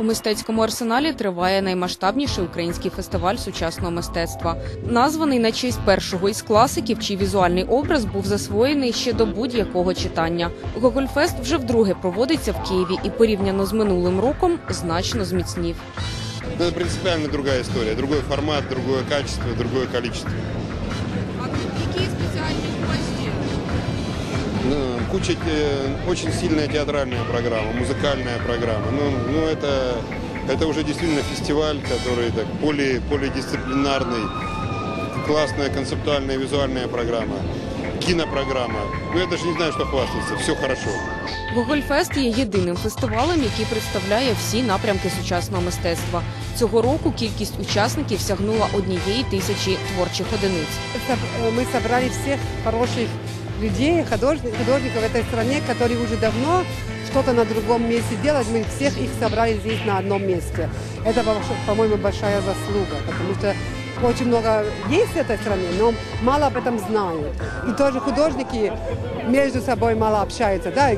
У мистецькому арсеналі триває наймасштабніший український фестиваль сучасного мистецтва, названий на честь першого із класиків, чий візуальний образ був засвоєний ще до будь-якого читання. Гогольфест вже вдруге проводиться в Києві і порівняно з минулим роком значно зміцнів. Ну, это принципиально другая история. Формат, другое качество, другое количество. куча, э, очень сильная театральная программа, музыкальная программа. Ну, ну это, это уже действительно фестиваль, который так поли, полидисциплинарный, классная концептуальная визуальная программа, кинопрограмма. Ну, я даже не знаю, что хвастаться. Все хорошо. Гогольфест є єдиним фестивалем, який представляє всі напрямки сучасного мистецтва. Цього року кількість учасників сягнула однієї тисячі творчих одиниць. Соб- Мы собрали всех хороших людей, художников, художников в этой стране, которые уже давно что-то на другом месте делают. Мы всех их собрали здесь на одном месте. Это, по- по-моему, большая заслуга, потому что очень много есть в этой стране, но мало об этом знают. И тоже художники между собой мало общаются. Да?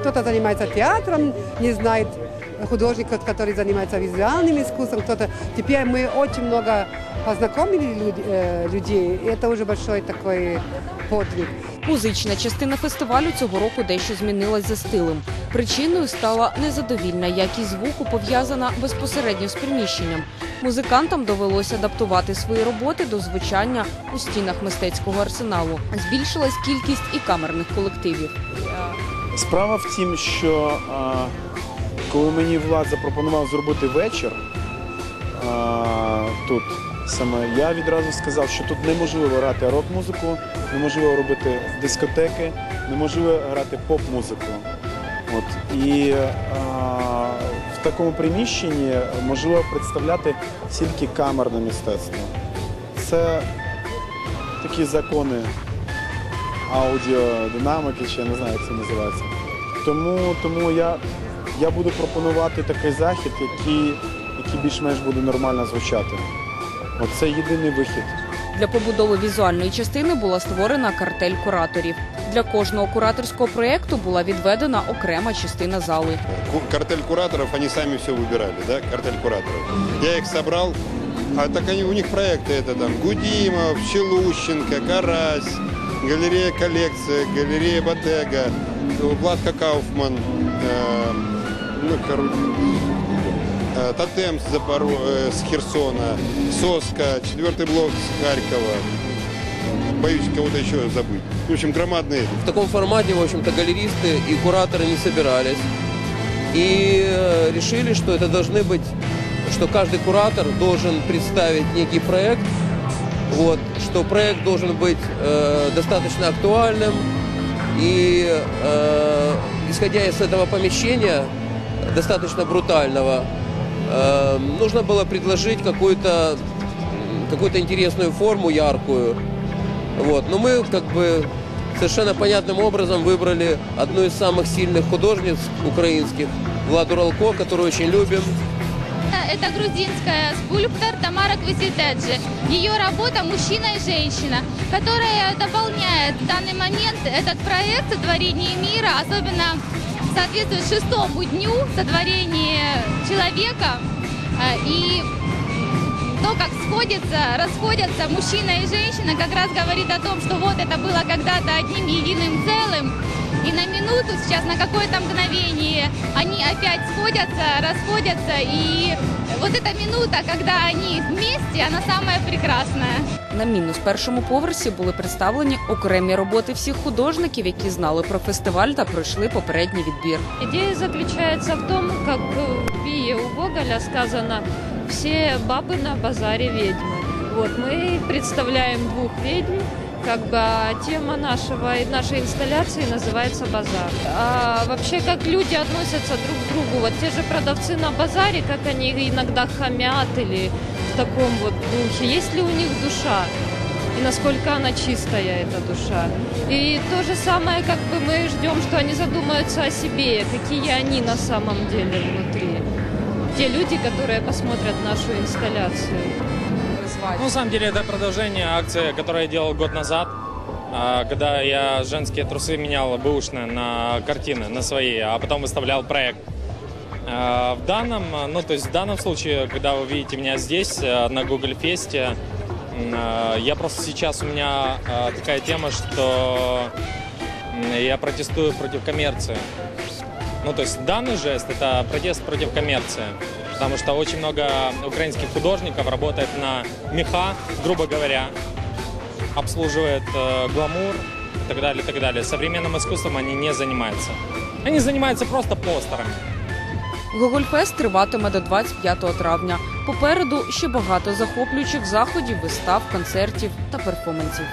Кто-то занимается театром, не знает художников, которые занимаются визуальным искусством, кто-то. Теперь мы очень много познакомили люд- э, людей, и это уже большой такой подвиг. Музична частина фестивалю цього року дещо змінилась за стилем. Причиною стала незадовільна якість звуку, пов'язана безпосередньо з приміщенням. Музикантам довелося адаптувати свої роботи до звучання у стінах мистецького арсеналу. Збільшилась кількість і камерних колективів. Справа в тім, що коли мені Влад запропонував зробити вечір тут саме, я відразу сказав, що тут неможливо грати рок-музику, неможливо робити дискотеки, неможливо грати поп-музику. От. І а, в такому приміщенні можливо представляти тільки камерне мистецтво. Це такі закони аудіодинамики, чи я не знаю, як це називається. Тому, тому я, я буду пропонувати такий захід, який, який більш-менш буде нормально звучати. От це єдиний вихід. Для побудови візуальної частини була створена картель кураторів. Для кожного кураторського проєкту була відведена окрема частина зали. Ку- Картель кураторов, они сами все выбирали, да, картель кураторов. Я их собрал, а так они, у них проекты это там Гудимов, Челущенко, Карась, галерея коллекция, галерея Ботега, Владка Кауфман, э, ну, короче, э, Тотем с, Запоро... э, с Херсона, Соска, четвертый блок с Харькова. Боюсь кого-то еще забыть. В общем, громадные В таком формате, в общем-то, галеристы и кураторы не собирались. И э, решили, что это должны быть, что каждый куратор должен представить некий проект, вот, что проект должен быть э, достаточно актуальным. И э, исходя из этого помещения, достаточно брутального, э, нужно было предложить какую-то какую-то интересную форму, яркую. Вот. Но мы как бы совершенно понятным образом выбрали одну из самых сильных художниц украинских, Владу Ролко, которую очень любим. Это грузинская скульптор Тамара Квизитеджи. Ее работа «Мужчина и женщина», которая дополняет в данный момент этот проект сотворения мира, особенно соответствует шестому дню сотворения человека. Э, И как сходятся, расходятся мужчина и женщина, как раз говорит о том, что вот это было когда-то одним единым целым, и на минуту, сейчас на какое-то мгновение, они опять сходятся, расходятся, и вот эта минута, когда они вместе, она самая прекрасная. На мінус першому поверсі були представлені окремі роботи всіх художників, які знали про фестиваль та пройшли попередній відбір. Идея заключается в том, как в Бие у Гоголя сказано «все бабы на базаре ведьмы». Вот, мы представляем двух ведьм, как бы а тема нашего, нашей инсталляции называется «Базар». А вообще, как люди относятся друг к другу, вот те же продавцы на базаре, как они иногда хамят или в таком вот духе, есть ли у них душа? и насколько она чистая, эта душа. И то же самое, как бы мы ждем, что они задумаются о себе, какие они на самом деле внутри. Те люди, которые посмотрят нашу инсталляцию. Ну, на самом деле, это продолжение акции, которую я делал год назад, а, когда я женские трусы менял бэушные на картины, на свои, а потом выставлял проект. А, В данном, ну то есть в данном случае, когда вы видите меня здесь а, на Google Фесте, а, я просто сейчас у меня такая тема, что я протестую против коммерции. Ну то есть данный жест это протест против коммерции, потому что очень много украинских художников работает на меха, грубо говоря, обслуживает э, гламур и так далее, и так далее. Современным искусством они не занимаются. Они занимаются просто постерами. Гогольфест триватиме до 25 травня. Попереду ще багато захоплюючих заходів, вистав, концертів та перформансів.